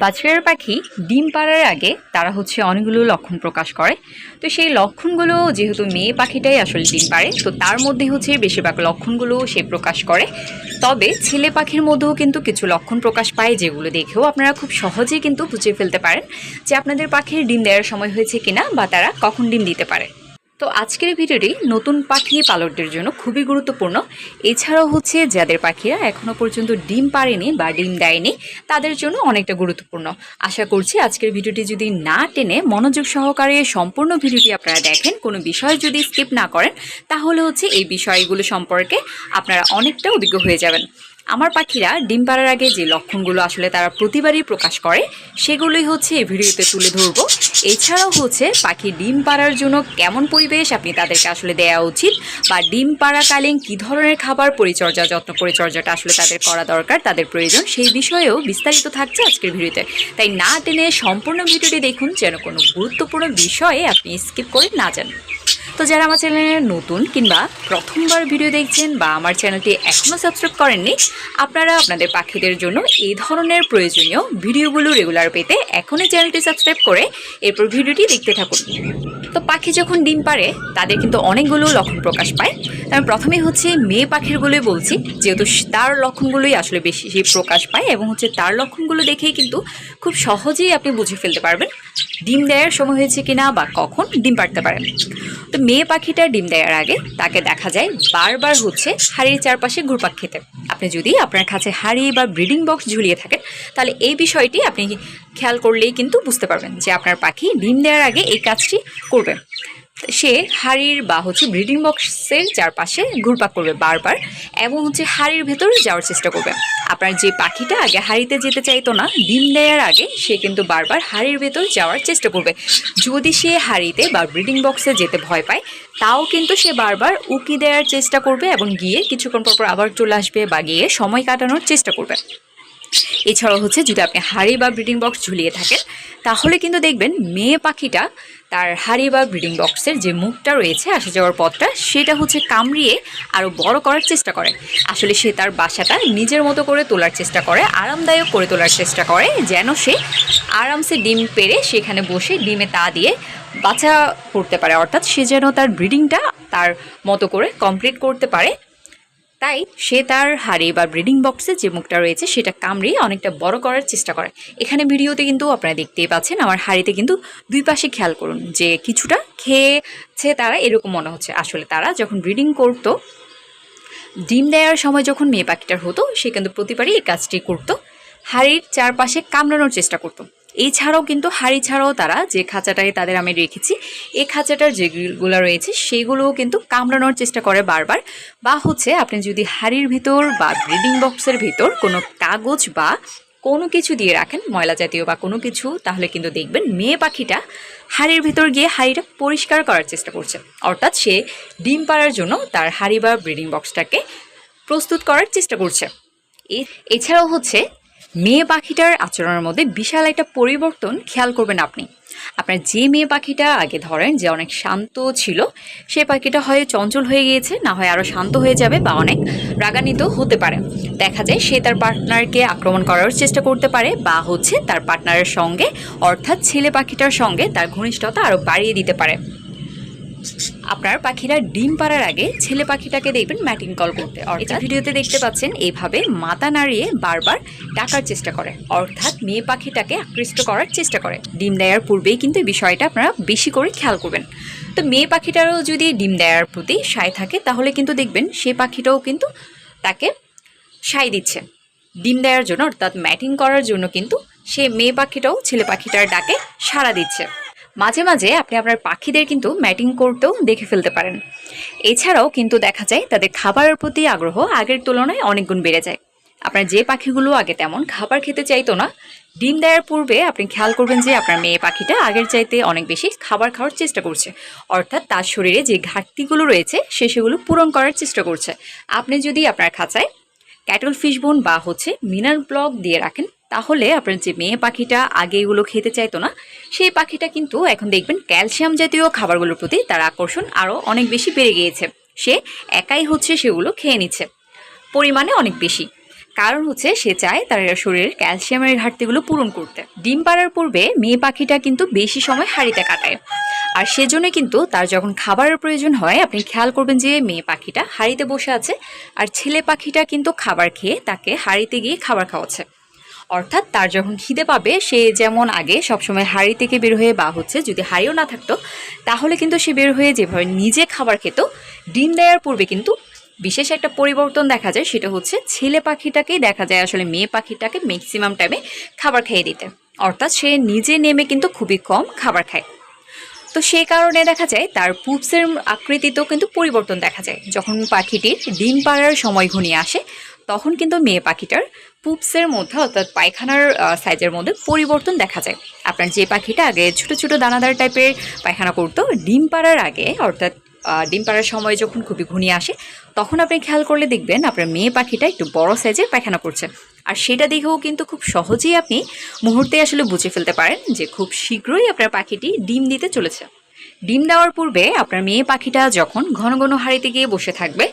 বাজবের পাখি ডিম পাড়ার আগে তারা হচ্ছে অনেকগুলো লক্ষণ প্রকাশ করে। তো সেই লক্ষণগুলো, যেহেতু মেয়ে পাখিটাই আসলে ডিম পাড়ে, তো তার মধ্যে হচ্ছে বেশিরভাগ লক্ষণগুলো সে প্রকাশ করে। তবে ছেলে পাখির মধ্যেও কিন্তু কিছু লক্ষণ প্রকাশ পায়, যেগুলো দেখেও আপনারা খুব সহজেই কিন্তু বুঝে ফেলতে পারেন যে আপনাদের পাখির ডিম দেওয়ার সময় হয়েছে কিনা বা তারা কখন ডিম দিতে পারে। তো আজকের ভিডিওটি নতুন পাখি পালকদের জন্য খুবই গুরুত্বপূর্ণ। এছাড়াও হচ্ছে যাদের পাখিরা এখনও পর্যন্ত ডিম পারেনি বা ডিম দেয়নি, তাদের জন্য অনেকটা গুরুত্বপূর্ণ। আশা করছি আজকের ভিডিওটি যদি না টেনে মনোযোগ সহকারে সম্পূর্ণ ভিডিওটি আপনারা দেখেন, কোনো বিষয় যদি স্কিপ না করেন, তাহলে হচ্ছে এই বিষয়গুলো সম্পর্কে আপনারা অনেকটা অভিজ্ঞ হয়ে যাবেন। আমার পাখিরা ডিম পাড়ার আগে যে লক্ষণগুলো আসলে তারা প্রতিবারই প্রকাশ করে, সেগুলোই হচ্ছে এই ভিডিওতে তুলে ধরবো। এছাড়াও হচ্ছে পাখি ডিম পাড়ার জন্য কেমন পরিবেশ আপনি তাদেরকে আসলে দেওয়া উচিত, বা ডিম পাড়াকালীন কী ধরনের খাবার পরিচর্যা, যত্ন পরিচর্যাটা আসলে তাদের করা দরকার, তাদের প্রয়োজন, সেই বিষয়েও বিস্তারিত থাকছে আজকের ভিডিওতে। তাই না টেনে সম্পূর্ণ ভিডিওটি দেখুন, যেন কোনো গুরুত্বপূর্ণ বিষয়ে আপনি স্কিপ করে না যান। তো যারা আমার চ্যানেলে নতুন কিংবা প্রথমবার ভিডিও দেখছেন বা আমার চ্যানেলটি এখনও সাবস্ক্রাইব করেননি, আপনারা আপনাদের পাখিদের জন্য এই ধরনের প্রয়োজনীয় ভিডিওগুলো রেগুলার পেতে এখনই চ্যানেলটি সাবস্ক্রাইব করে এরপর ভিডিওটি দেখতে থাকুন। তো পাখি যখন ডিম পারে তাদের কিন্তু অনেকগুলো লক্ষণ প্রকাশ পায়। আমি প্রথমে হচ্ছে মেয়ে পাখিরগুলোই বলছি, যেহেতু তার লক্ষণগুলোই আসলে বেশি প্রকাশ পায় এবং হচ্ছে তার লক্ষণগুলো দেখেই কিন্তু খুব সহজেই আপনি বুঝে ফেলতে পারবেন। ডিম দেওয়ার সময় হয়েছে কিনা বা কখন ডিম পাড়তে পারেন তো মেয়ে পাখিটা ডিম দেওয়ার আগে তাকে দেখা যায় বারবার হচ্ছে হাড়ির চারপাশে ঘুরপাক খেতে। আপনি যদি আপনার কাছে হাড়ি বা ব্রিডিং বক্স ঝুলিয়ে থাকেন, তাহলে এই বিষয়টি আপনি খেয়াল করলেই কিন্তু বুঝতে পারবেন যে আপনার পাখি ডিম দেওয়ার আগে এই কাজটি করবে। সে হাড়ির বা হচ্ছে ব্রিডিং বক্সের চারপাশে ঘুরপাক করবে বারবার এবং হচ্ছে হাড়ির ভেতর যাওয়ার চেষ্টা করবে। আপনার যে পাখিটা আগে হাড়িতে যেতে চাইতো না, ডিম দেওয়ার আগে সে কিন্তু বারবার হাড়ির ভেতর যাওয়ার চেষ্টা করবে। যদি সে হাড়িতে বা ব্রিডিং বক্সে যেতে ভয় পায়, তাও কিন্তু সে বারবার উকি দেওয়ার চেষ্টা করবে এবং গিয়ে কিছুক্ষণ পর পর আবার চলে আসবে বা গিয়ে সময় কাটানোর চেষ্টা করবে। এছাড়াও হচ্ছে যদি আপনি হাড়ি বা ব্রিডিং বক্স ঝুলিয়ে থাকেন, তাহলে কিন্তু দেখবেন মেয়ে পাখিটা তার হাড়ি বা ব্রিডিং বক্সের যে মুখটা রয়েছে আসা যাওয়ার পথটা, সেটা হচ্ছে কামড়িয়ে আরও বড় করার চেষ্টা করে। আসলে সে তার বাসাটা নিজের মতো করে তোলার চেষ্টা করে, আরামদায়ক করে তোলার চেষ্টা করে, যেন সে আরামসে ডিম পেরে সেখানে বসে ডিমে তা দিয়ে বাচ্চা করতে পারে। অর্থাৎ সে যেন তার ব্রিডিংটা তার মতো করে কমপ্লিট করতে পারে। তাই সে তার হাড়ি বা ব্রিডিং বক্সে যে মুখটা রয়েছে সেটা কামড়িয়ে অনেকটা বড় করার চেষ্টা করে। এখানে ভিডিওতে কিন্তু আপনারা দেখতেই পাচ্ছেন, আমার হাড়িতে কিন্তু দুই পাশে খেয়াল করুন যে কিছুটা খেয়েছে তারা, এরকম মনে হচ্ছে। আসলে তারা যখন ব্রিডিং করতো, ডিম দেওয়ার সময় যখন মেয়ে পাখিটার হতো, সে কিন্তু প্রতিবারই এই কাজটি করতো। হাড়ির চারপাশে কামড়ানোর চেষ্টা করতো। এছাড়াও কিন্তু হাড়ি ছাড়াও তারা যে খাঁচাটায় তাদের আমি রেখেছি এই খাঁচাটার যেগুলো রয়েছে, সেগুলোও কিন্তু কামড়ানোর চেষ্টা করে বারবার। বা হচ্ছে আপনি যদি হাড়ির ভিতর বা ব্রিডিং বক্সের ভিতর কোনো কাগজ বা কোনো কিছু দিয়ে রাখেন, ময়লা জাতীয় বা কোনো কিছু, তাহলে কিন্তু দেখবেন মেয়ে পাখিটা হাড়ির ভিতর গিয়ে হাড়িটা পরিষ্কার করার চেষ্টা করছে। অর্থাৎ সে ডিম পাড়ার জন্য তার হাড়ি বা ব্রিডিং বক্সটাকে প্রস্তুত করার চেষ্টা করছে। এছাড়াও হচ্ছে মেয়ে পাখিটার আচরণের মধ্যে বিশাল একটা পরিবর্তন খেয়াল করবেন আপনি। আপনার যে মেয়ে পাখিটা আগে ধরেন যে অনেক শান্ত ছিল, সে পাখিটা হয় চঞ্চল হয়ে গিয়েছে, না হয় আরও শান্ত হয়ে যাবে বা অনেক রাগান্বিত হতে পারে। দেখা যায় সে তার পার্টনারকে আক্রমণ করার চেষ্টা করতে পারে বা হচ্ছে তার পার্টনারের সঙ্গে, অর্থাৎ ছেলে পাখিটার সঙ্গে তার ঘনিষ্ঠতা আরও বাড়িয়ে দিতে পারে। আপনার পাখিরা ডিম পাড়ার আগে ছেলে পাখিটাকে দেখবেন ম্যাটিং কল করতে। অর্থাৎ ভিডিওতে দেখতে পাচ্ছেন এইভাবে মাথা নাড়িয়ে বারবার ডাকার চেষ্টা করে। অর্থাৎ মেয়ে পাখিটাকে আকৃষ্ট করার চেষ্টা করে। ডিম দেওয়ার পূর্বেই কিন্তু এই বিষয়টা আপনারা বেশি করে খেয়াল করবেন। তো মেয়ে পাখিটারও যদি ডিম দেওয়ার প্রতি সায় থাকে তাহলে কিন্তু দেখবেন সে পাখিটাও কিন্তু তাকে সায় দিচ্ছে। ডিম দেওয়ার জন্য অর্থাৎ ম্যাটিং করার জন্য কিন্তু সে মেয়ে পাখিটাও ছেলে পাখিটার ডাকে সাড়া দিচ্ছে। মাঝে মাঝে আপনি আপনার পাখিদের কিন্তু ম্যাটিং করতেও দেখে ফেলতে পারেন। এছাড়াও কিন্তু দেখা যায় তাদের খাবারের প্রতি আগ্রহ আগের তুলনায় অনেক গুণ বেড়ে যায়। আপনার যে পাখিগুলো আগে তেমন খাবার খেতে চাইতো না, ডিম দেওয়ার পূর্বে আপনি খেয়াল করবেন যে আপনার মেয়ে পাখিটা আগের চাইতে অনেক বেশি খাবার খাওয়ার চেষ্টা করছে। অর্থাৎ তার শরীরে যে ঘাটতিগুলো রয়েছে, সে সেগুলো পূরণ করার চেষ্টা করছে। আপনি যদি আপনার খাঁচায় ক্যাটল ফিশ বোন বা হচ্ছে মিনার ব্লক দিয়ে রাখেন তাহলে আপনার যে মেয়ে পাখিটা আগে এগুলো খেতে চাইতো না, সেই পাখিটা কিন্তু এখন দেখবেন ক্যালসিয়াম জাতীয় খাবারগুলোর প্রতি তার আকর্ষণ আরও অনেক বেশি বেড়ে গিয়েছে। সে একাই হচ্ছে সেগুলো খেয়ে নিচ্ছে। পরিমাণে অনেক বেশি। কারণ হচ্ছে সে চায় তার শরীরের ক্যালসিয়ামের ঘাটতিগুলো পূরণ করতে। ডিম পাড়ার পূর্বে মেয়ে পাখিটা কিন্তু বেশি সময় হাঁড়িতে কাটায়। আর সেজন্য কিন্তু তার যখন খাবারের প্রয়োজন হয়, আপনি খেয়াল করবেন যে মেয়ে পাখিটা হাঁড়িতে বসে আছে, আর ছেলে পাখিটা কিন্তু খাবার খেয়ে তাকে হাঁড়িতে গিয়ে খাবার খাওয়াচ্ছে। অর্থাৎ তার যখন খিদে পাবে, সে যেমন আগে সবসময় হাঁড়ি থেকে বের হয়ে, বা হচ্ছে যদি হাঁড়িও না থাকতো, তাহলে কিন্তু সে বের হয়ে যেভাবে নিজে খাবার খেত, ডিম দেওয়ার পূর্বে কিন্তু বিশেষ একটা পরিবর্তন দেখা যায়, সেটা হচ্ছে ছেলে পাখিটাকেই দেখা যায়, আসলে মেয়ে পাখিটাকে ম্যাক্সিমাম টাইমে খাবার খেয়ে দিতে। অর্থাৎ সে নিজে নেমে কিন্তু খুবই কম খাবার খায়। তো সেই কারণে দেখা যায়, তার পুপসের আকৃতিতেও কিন্তু পরিবর্তন দেখা যায়। যখন পাখিটির ডিম পাড়ার সময় ঘনিয়ে আসে, তখন কিন্তু মেয়ে পাখিটার পুপসের মধ্যে, অর্থাৎ পায়খানার সাইজের মধ্যে পরিবর্তন দেখা যায়। আপনার যে পাখিটা আগে ছোট ছোট দানাদার টাইপের পায়খানা করতো, ডিম পাড়ার আগে, অর্থাৎ ডিম পাড়ার সময় যখন খুবই ঘনিয়ে আসে, তখন আপনি খেয়াল করলে দেখবেন আপনার মেয়ে পাখিটা একটু বড় সাইজের পায়খানা করছে। আর সেটা দেখেও কিন্তু খুব সহজেই আপনি মুহূর্তে আসলে বুঝে ফেলতে পারেন যে খুব শীঘ্রই আপনার পাখিটি ডিম দিতে চলেছে। ডিম দেওয়ার পূর্বে আপনার মেয়ে পাখিটা যখন ঘন ঘন হাঁড়িতে গিয়ে বসে থাকবে,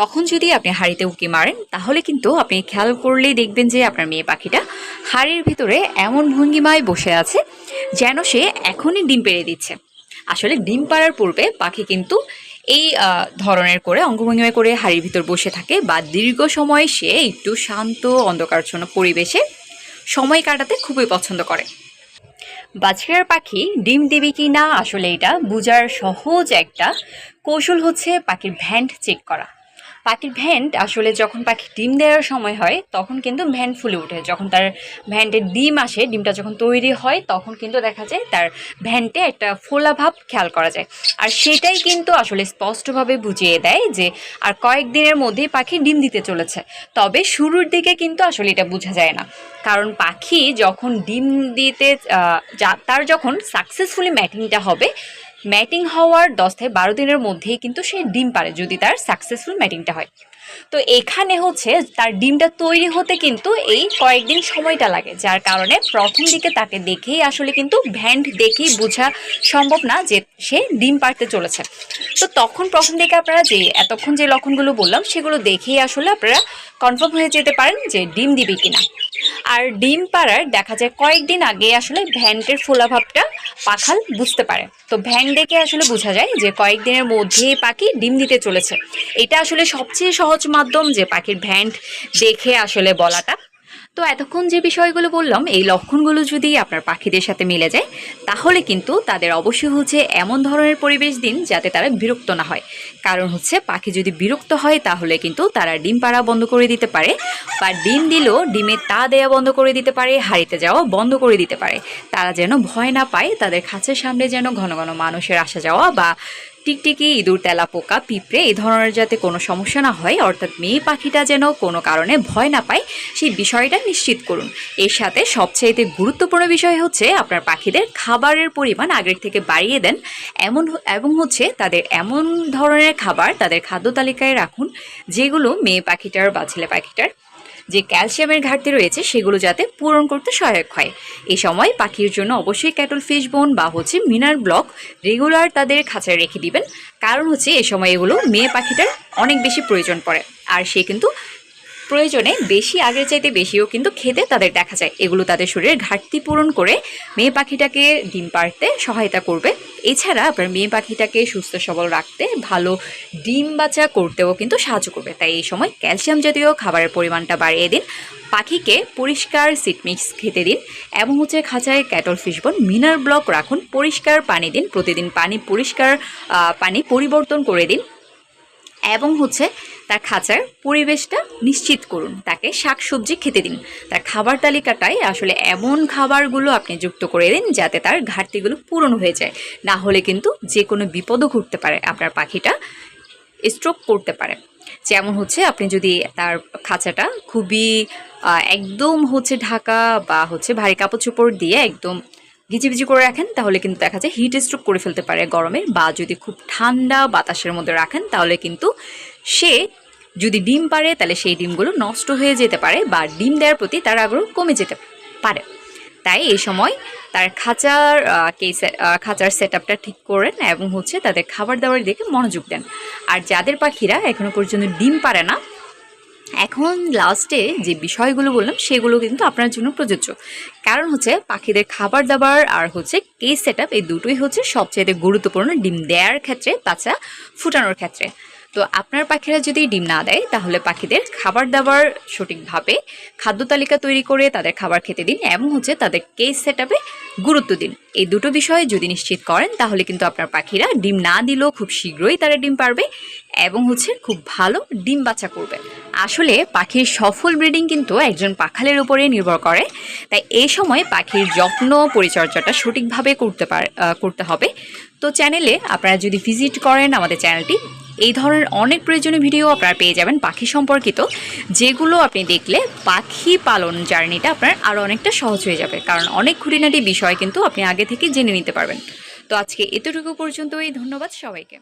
তখন যদি আপনি হাঁড়িতে উকি মারেন, তাহলে কিন্তু আপনি খেয়াল করলেই দেখবেন যে আপনার মেয়ে পাখিটা হাঁড়ির ভিতরে এমন ভঙ্গিমায় বসে আছে যেন সে এখনই ডিম পেড়ে দিচ্ছে। আসলে ডিম পাড়ার পূর্বে পাখি কিন্তু এই ধরনের করে, অঙ্গভঙ্গিমায় করে হাড়ির ভিতর বসে থাকে বা দীর্ঘ সময় সে একটু শান্ত, অন্ধকারচ্ছন্ন পরিবেশে সময় কাটাতে খুবই পছন্দ করে। বাজরার পাখি ডিম দেবে কি না আসলে এটা বোঝার সহজ একটা কৌশল হচ্ছে পাখির ভ্যান্ড চেক করা। পাখির ভ্যান্ট আসলে যখন পাখি ডিম দেওয়ার সময় হয়, তখন কিন্তু ভ্যান্ট ফুলে ওঠে। যখন তার ভ্যান্টের ডিম আসে, ডিমটা যখন তৈরি হয়, তখন কিন্তু দেখা যায় তার ভ্যান্টে একটা ফোলা ভাব খেয়াল করা যায়। আর সেটাই কিন্তু আসলে স্পষ্টভাবে বুঝিয়ে দেয় যে, আর কয়েকদিনের মধ্যেই পাখি ডিম দিতে চলেছে। তবে শুরুর দিকে কিন্তু আসলে এটা বোঝা যায় না। কারণ পাখি যখন ডিম দিতে তার যখন সাকসেসফুলি ম্যাটিংটা হবে ম্যাটিং হওয়ার দশ থেকে বারো দিনের মধ্যেই কিন্তু সে ডিম পারে যদি তার সাকসেসফুল ম্যাটিংটা হয়। তো এখানে হচ্ছে তার ডিমটা তৈরি হতে কিন্তু এই কয়েকদিন সময়টা লাগে, যার কারণে প্রথম দিকে তাকে দেখেই আসলে কিন্তু ভ্যান্ড দেখেই বোঝা সম্ভব না যে সে ডিম পারতে চলেছে। তো তখন প্রথম দিকে আপনারা যে এতক্ষণ যে লক্ষণগুলো বললাম, সেগুলো দেখেই আসলে আপনারা কনফার্ম হয়ে যেতে পারেন যে ডিম দিবে কিনা। আর ডিম পাড়ার দেখা যায় কয়েকদিন আগে আসলে ভ্যান্টের ফোলাভাবটা পাখাল বুঝতে পারে। তো ভ্যান ডেকে আসলে বোঝা যায় যে কয়েকদিনের মধ্যে পাখি ডিম দিতে চলেছে। এটা আসলে সবচেয়ে সহজ মাধ্যম যে পাখির ভ্যান্ড দেখে আসলে বলাটা। তো এতক্ষণ যে বিষয়গুলো বললাম, এই লক্ষণগুলো যদি আপনার পাখিদের সাথে মিলে যায়, তাহলে কিন্তু তাদের অবশ্যই হচ্ছে এমন ধরনের পরিবেশ দিন যাতে তারা বিরক্ত না হয়। কারণ হচ্ছে পাখি যদি বিরক্ত হয়, তাহলে কিন্তু তারা ডিম পাড়া বন্ধ করে দিতে পারে বা ডিম দিলেও ডিমে তা দেয়া বন্ধ করে দিতে পারে হারিতে যাওয়া বন্ধ করে দিতে পারে। তারা যেন ভয় না পায়, তাদের খাঁচের সামনে যেন ঘন ঘন মানুষের আসা যাওয়া বা টিকটিকি ইঁদুর, তেলা, পোকা, পিঁপড়ে এই ধরনের যাতে কোনো সমস্যা না হয়, অর্থাৎ মেয়ে পাখিটা যেন কোনো কারণে ভয় না পায়, সেই বিষয়টা নিশ্চিত করুন। এর সাথে সবচাইতে গুরুত্বপূর্ণ বিষয় হচ্ছে আপনার পাখিদের খাবারের পরিমাণ আগের থেকে বাড়িয়ে দেন। এমন এবং হচ্ছে তাদের এমন ধরনের খাবার তাদের খাদ্য তালিকায় রাখুন, যেগুলো মেয়ে পাখিটার বা ছেলে পাখিটার যে ক্যালসিয়ামের ঘাটতি রয়েছে সেগুলো যাতে পূরণ করতে সহায়ক হয়। এ সময় পাখির জন্য অবশ্যই ক্যাটল ফিশ বোন বা হচ্ছে মিনার ব্লক রেগুলার তাদের খাঁচায় রেখে দিবেন। কারণ হচ্ছে এ সময় এগুলো মেয়ে পাখিটার অনেক বেশি প্রয়োজন পড়ে। আর সে কিন্তু প্রয়োজনে বেশি, আগের চাইতে বেশিও কিন্তু খেতে তাদের দেখা যায়। এগুলো তাদের শরীরের ঘাটতি পূরণ করে মেয়ে পাখিটাকে ডিম পাড়তে সহায়তা করবে। এছাড়া আপনার মেয়ে পাখিটাকে সুস্থ, সবল রাখতে ভালো ডিম বাচ্চা করতেও কিন্তু সাহায্য করবে। তাই এই সময় ক্যালসিয়াম জাতীয় খাবারের পরিমাণটা বাড়িয়ে দিন। পাখিকে পরিষ্কার সিটমিক্স খেতে দিন এবং হচ্ছে খাঁচায় ক্যাটল ফিশবন মিনার ব্লক রাখুন। পরিষ্কার পানি দিন। প্রতিদিন পানি পরিষ্কার পানি পরিবর্তন করে দিন। এবং হচ্ছে তার খাঁচার পরিবেশটা নিশ্চিত করুন। তাকে শাকসবজি খেতে দিন। তার খাবার তালিকাটায় আসলে এমন খাবারগুলো আপনি যুক্ত করে দিন যাতে তার ঘাটতিগুলো পূরণ হয়ে যায়। না হলে কিন্তু যে কোনো বিপদও ঘটতে পারে, আপনার পাখিটা স্ট্রোক করতে পারে। যেমন হচ্ছে আপনি যদি তার খাঁচাটা খুবই একদম হচ্ছে ঢাকা বা হচ্ছে ভারী কাপড় চোপড় দিয়ে একদম ভিজিভিজি করে রাখেন তাহলে কিন্তু দেখা যায় হিট স্ট্রোক করে ফেলতে পারে গরমে। বা যদি খুব ঠান্ডা বাতাসের মধ্যে রাখেন তাহলে কিন্তু সে যদি ডিম পারে তাহলে সেই ডিমগুলো নষ্ট হয়ে যেতে পারে বা ডিম দেওয়ার প্রতি তার আগ্রহ কমে যেতে পারে। তাই এই সময় তার খাঁচার আহ, কে সে- খাঁচার সেট আপটা ঠিক করেন এবং হচ্ছে তাদের খাবার দাবার দিকে মনোযোগ দেন। আর যাদের পাখিরা এখনও পর্যন্ত ডিম পারে না এখন লাস্টে যে বিষয়গুলো বললাম, সেগুলো কিন্তু আপনার জন্য প্রযোজ্য। কারণ হচ্ছে পাখিদের খাবার দাবার আর হচ্ছে কেস সেট এই দুটোই হচ্ছে সবচেয়ে গুরুত্বপূর্ণ ডিম দেওয়ার ক্ষেত্রে, তাছাড়া ফুটানোর ক্ষেত্রে। তো আপনার পাখিরা যদি ডিম না দেয়, তাহলে পাখিদের খাবার দাবার সঠিকভাবে খাদ্য তালিকা তৈরি করে তাদের খাবার খেতে দিন এবং হচ্ছে তাদের কেস সেট গুরুত্ব দিন। এই দুটো বিষয়ে যদি নিশ্চিত করেন, তাহলে কিন্তু আপনার পাখিরা ডিম না দিলেও খুব শীঘ্রই তারা ডিম পারবে এবং হচ্ছে খুব ভালো ডিম বাচ্চা করবে। আসলে পাখির সফল ব্রিডিং কিন্তু একজন পাখালের উপরে নির্ভর করে। তাই এই সময় পাখির যত্ন পরিচর্যাটা সঠিকভাবে করতে পার করতে হবে। তো চ্যানেলে আপনারা যদি ভিজিট করেন আমাদের চ্যানেলটি এই ধরনের অনেক প্রয়োজনীয় ভিডিও আপনারা পেয়ে যাবেন পাখি সম্পর্কিত, যেগুলো আপনি দেখলে পাখি পালন জার্নিটা আপনার আরও অনেকটা সহজ হয়ে যাবে। কারণ অনেক খুঁটিনাটি বিষয় কিন্তু আপনি আগে থেকে জেনে নিতে পারবেন। তো আজকে এতটুকু পর্যন্তই, ধন্যবাদ সবাইকে।